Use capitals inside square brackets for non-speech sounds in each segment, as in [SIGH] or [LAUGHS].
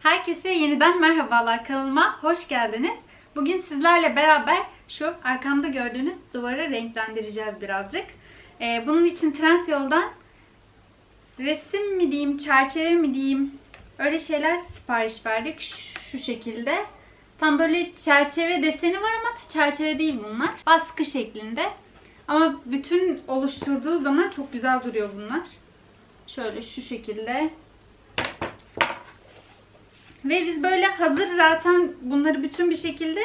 Herkese yeniden merhabalar kanalıma hoş geldiniz. Bugün sizlerle beraber şu arkamda gördüğünüz duvarı renklendireceğiz birazcık. Ee, bunun için Trendyol'dan resim mi diyeyim, çerçeve mi diyeyim öyle şeyler sipariş verdik şu şekilde. Tam böyle çerçeve deseni var ama çerçeve değil bunlar. Baskı şeklinde. Ama bütün oluşturduğu zaman çok güzel duruyor bunlar. Şöyle şu şekilde. Ve biz böyle hazır zaten bunları bütün bir şekilde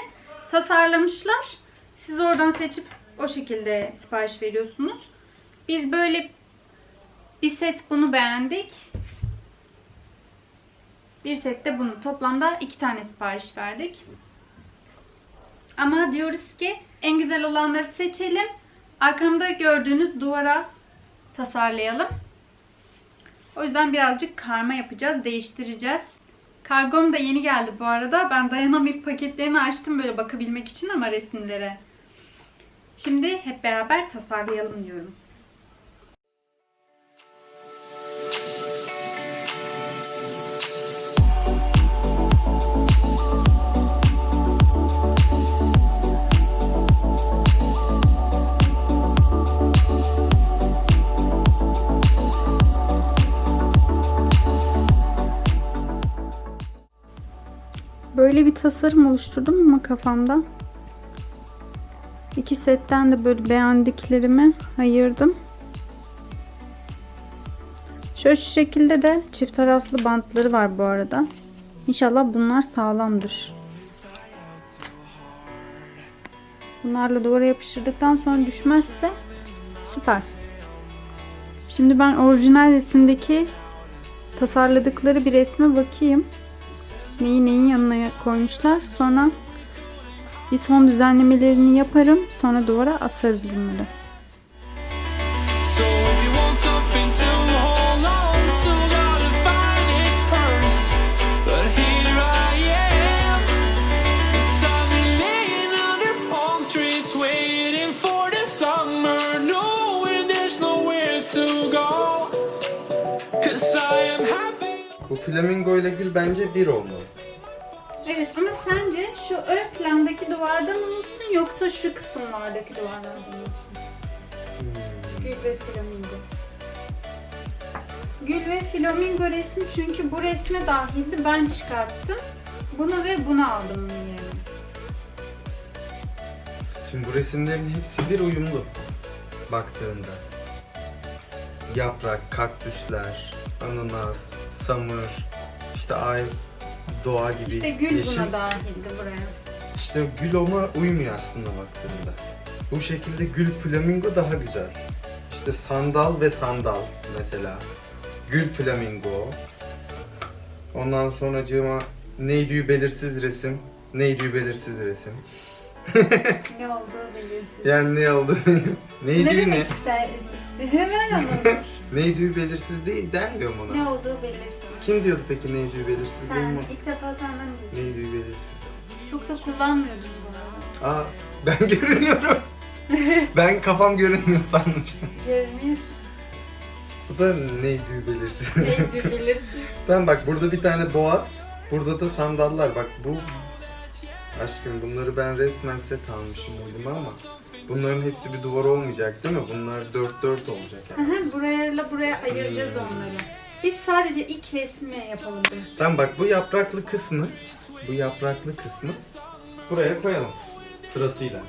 tasarlamışlar. Siz oradan seçip o şekilde sipariş veriyorsunuz. Biz böyle bir set bunu beğendik. Bir sette bunu. Toplamda iki tane sipariş verdik. Ama diyoruz ki en güzel olanları seçelim. Arkamda gördüğünüz duvara tasarlayalım. O yüzden birazcık karma yapacağız, değiştireceğiz. Kargom da yeni geldi bu arada. Ben dayanamayıp paketlerini açtım böyle bakabilmek için ama resimlere. Şimdi hep beraber tasarlayalım diyorum. Böyle bir tasarım oluşturdum ama kafamda. İki setten de böyle beğendiklerimi ayırdım. Şöyle şu şekilde de çift taraflı bantları var bu arada. İnşallah bunlar sağlamdır. Bunlarla duvara yapıştırdıktan sonra düşmezse süper. Şimdi ben orijinal resimdeki tasarladıkları bir resme bakayım neyi neyin yanına koymuşlar. Sonra bir son düzenlemelerini yaparım. Sonra duvara asarız bunları. Flamingo ile gül bence bir olmalı. Evet ama sence şu ön plandaki duvarda mı olsun yoksa şu kısımlardaki duvarlarda mı olsun? Gül ve flamingo. Gül ve flamingo resmi çünkü bu resme dahildi. Ben çıkarttım. Bunu ve bunu aldım bunun yerine. Şimdi bu resimlerin hepsi bir uyumlu baktığında. Yaprak, kaktüsler, ananas, samır, işte ay, doğa gibi İşte gül yeşil. buna dahildi buraya. İşte gül ona uymuyor aslında baktığında. Bu şekilde gül flamingo daha güzel. İşte sandal ve sandal mesela. Gül flamingo. Ondan sonracığıma neydi belirsiz resim. Neydi belirsiz resim. [LAUGHS] Ne olduğu belirsiz. Yani ne oldu ne Neydi ne? demek ister? Hemen anladım. [LAUGHS] Neydi belirsiz değil denmiyor mu ne ona. olduğu belirsiz. Kim diyordu peki neydi belirsiz değil Sen mi? ilk defa senden duydum. Neydi belirsiz. Çok da kullanmıyordum bu arada. Aa ben [LAUGHS] görünüyorum. ben kafam görünmüyor sanmıştım. Görünüyor. Bu da neydi belirsiz. Neydi belirsiz. ben bak burada bir tane boğaz. Burada da sandallar. Bak bu Aşkım bunları ben resmen set almışım elime ama bunların hepsi bir duvar olmayacak değil mi? Bunlar dört dört olacak yani. Aha, burayla buraya ayıracağız onları. Biz sadece ilk resmi yapalım. dedim. Tamam bak bu yapraklı kısmı, bu yapraklı kısmı buraya koyalım sırasıyla.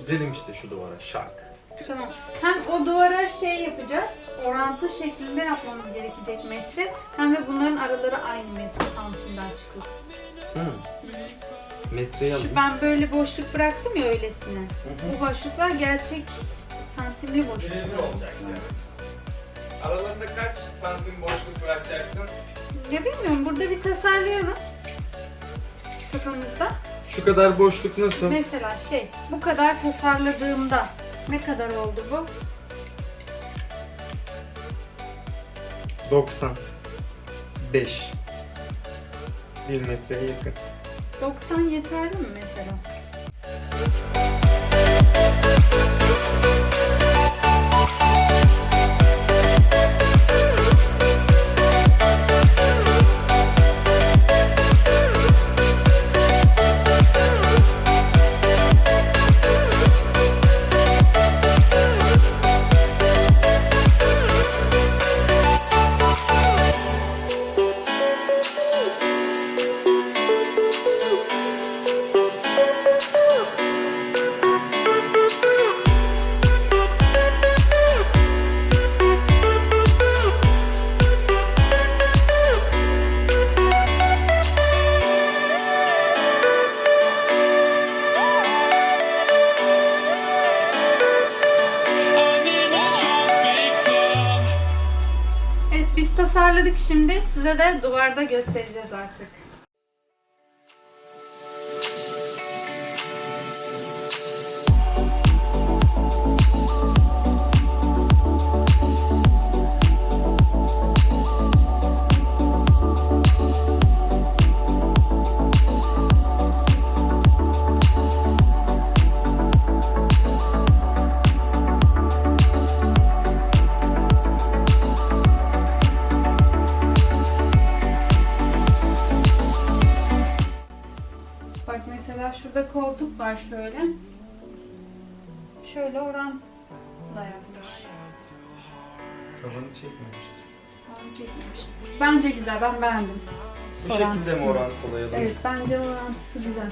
Dizelim işte şu duvara şak. Tamam. Hem o duvara şey yapacağız. Orantı şeklinde yapmamız gerekecek metre. Hem de bunların araları aynı metre santimden çıkıyor. Hı. Metreyi alayım. Şu ben böyle boşluk bıraktım ya öylesine. Bu boşluklar gerçek santimli boşluklar. Aralarında kaç santim boşluk bırakacaksın? Ya bilmiyorum burada bir tasarlayalım. Kafamızda. Şu kadar boşluk nasıl? Mesela şey bu kadar tasarladığımda ne kadar oldu bu? 90. 5. 1 metreye yakın. 90 yeterli mi mesela? Başladık şimdi. Size de duvarda göstereceğiz artık. Var şöyle. Şöyle oran da yapmış. Tavanı çekmemiştir. Abi çekmemiş. Bence güzel, ben beğendim. Bu şekilde mi orantılayalım? Evet, bence orantısı güzel.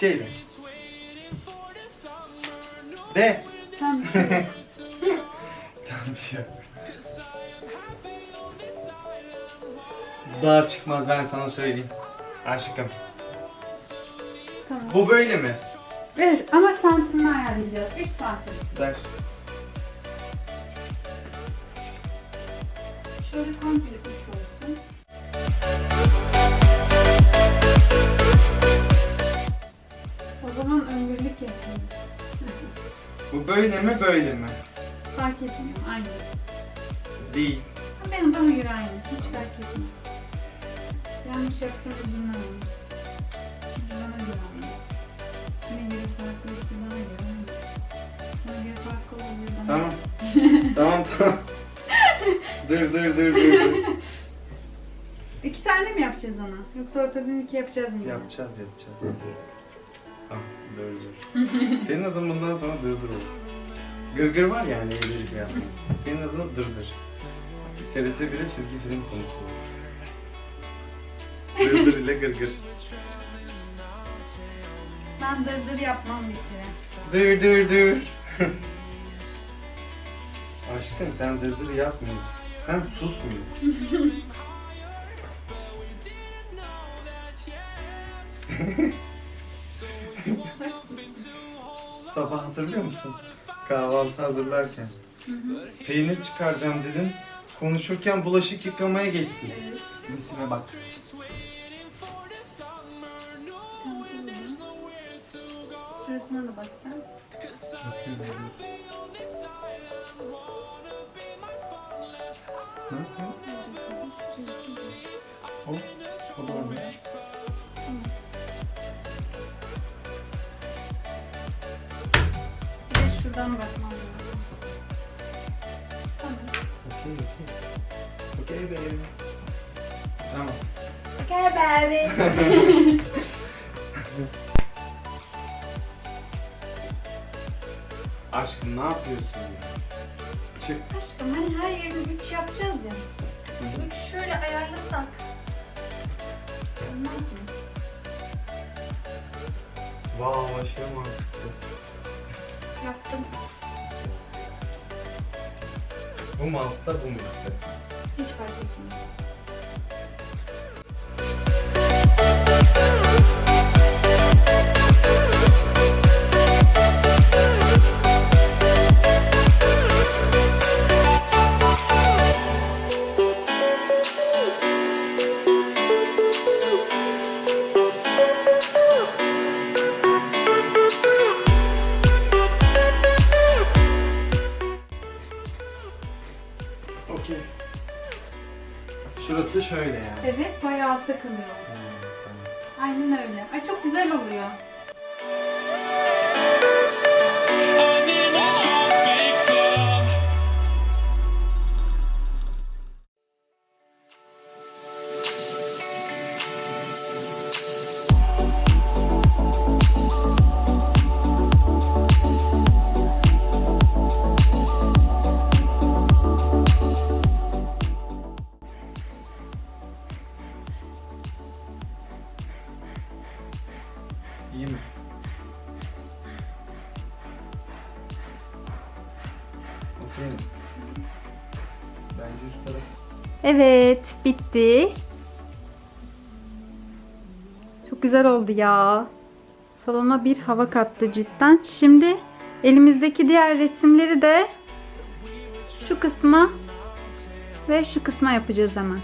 Diyeceğim. Bir şey de. Tamam şey. [LAUGHS] Tamam bir şey yok. Daha çıkmaz ben sana söyleyeyim. Aşkım. tamam. Bu böyle mi? Evet ama santimini ayarlayacağız. 3 santim. Ver. Şöyle komple öngörülük yapayım. Bu böyle mi böyle mi? Fark etmiyor, aynı. Değil. Benim bana göre aynı. Hiç fark etmez. Yanlış yapsam üzülmem ama. Çünkü bana göre aynı. Kime göre farklıysa bana göre aynı. Sana göre farklı oluyor bana. Tamam. [LAUGHS] tamam tamam. dur dur dur dur. dur. İki tane mi yapacağız ona? Yoksa ortadan iki yapacağız mı? yapacağız yapacağız. Tamam dur dur. Senin adın bundan sonra dır dır olsun. Gırgır var ya hani evlilik yapmak için. Senin adın dırdır. TRT 1'e çizgi film konusu olur. Dırdır ile gırgır. Ben dırdır yapmam bir kere. Dır dır dır. Aşkım sen dırdır yapmıyorsun. Sen susmuyorsun. [LAUGHS] Sabah hatırlıyor musun? Kahvaltı hazırlarken. Peynir çıkaracağım dedim. Konuşurken bulaşık yıkamaya geçtim. Nesine bak. Şurasına da baksan. Ne yapıyorsun? O, o da orada. Bir de şuradan bakmam lazım. Tamam. Okey, okey. Okey baby. Tamam. Okay baby. [LAUGHS] Aşkım ne yapıyorsun ya? Çık. Aşkım hani her yerini 3 yapacağız ya. 3 şöyle ayarlasak. Olmaz mı? Vav aşırı mantıklı. Yaptım. Bu mu altta bu mu? Hiç fark etmiyor. Bence üst taraf. Evet, bitti. Çok güzel oldu ya. Salona bir hava kattı cidden. Şimdi elimizdeki diğer resimleri de şu kısma ve şu kısma yapacağız hemen.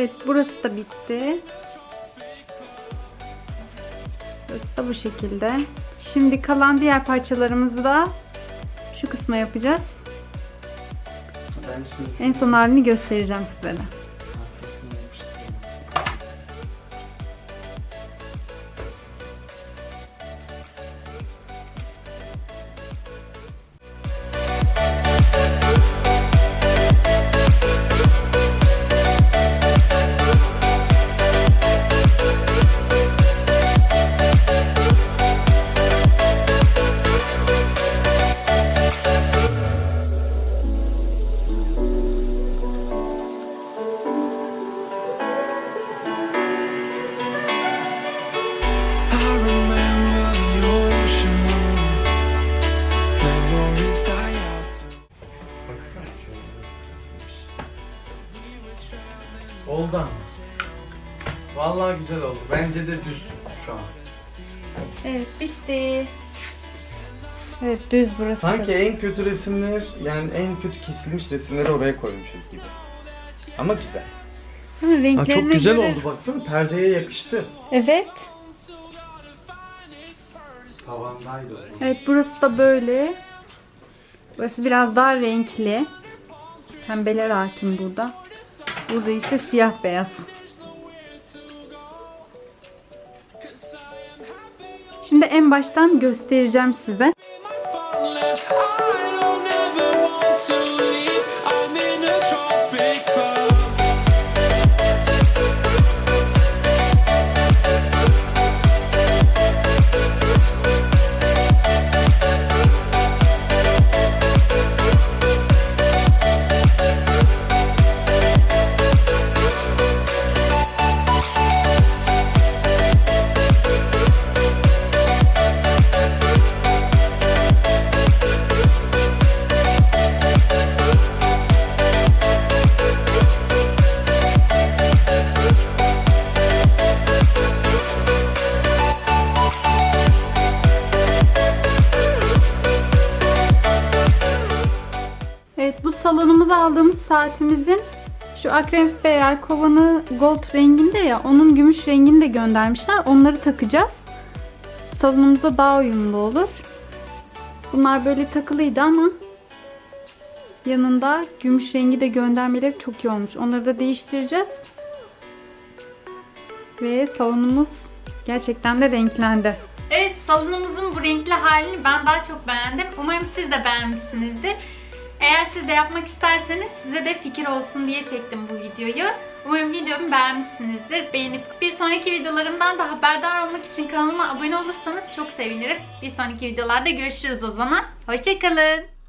Evet, burası da bitti. Burası da bu şekilde. Şimdi kalan diğer parçalarımızı da şu kısma yapacağız. En son halini göstereceğim sizlere. arkasını Vallahi güzel oldu. Bence de düz şu an. Evet, bitti. Evet, düz burası. Sanki en kötü resimler, yani en kötü kesilmiş resimleri oraya koymuşuz gibi. Ama güzel. Ha, çok güzel göre- oldu baksana perdeye yakıştı. Evet. Tavandaydı. Evet burası da böyle. Burası biraz daha renkli. Pembeler hakim burada. Burada ise siyah beyaz. Şimdi en baştan göstereceğim size. Saatimizin şu akrep veya kovanı gold renginde ya onun gümüş rengini de göndermişler. Onları takacağız. Salonumuzda daha uyumlu olur. Bunlar böyle takılıydı ama yanında gümüş rengi de göndermeleri çok iyi olmuş. Onları da değiştireceğiz. Ve salonumuz gerçekten de renklendi. Evet salonumuzun bu renkli halini ben daha çok beğendim. Umarım siz de beğenmişsinizdir. Eğer siz de yapmak isterseniz size de fikir olsun diye çektim bu videoyu. Umarım videomu beğenmişsinizdir. Beğenip bir sonraki videolarımdan da haberdar olmak için kanalıma abone olursanız çok sevinirim. Bir sonraki videolarda görüşürüz o zaman. Hoşçakalın.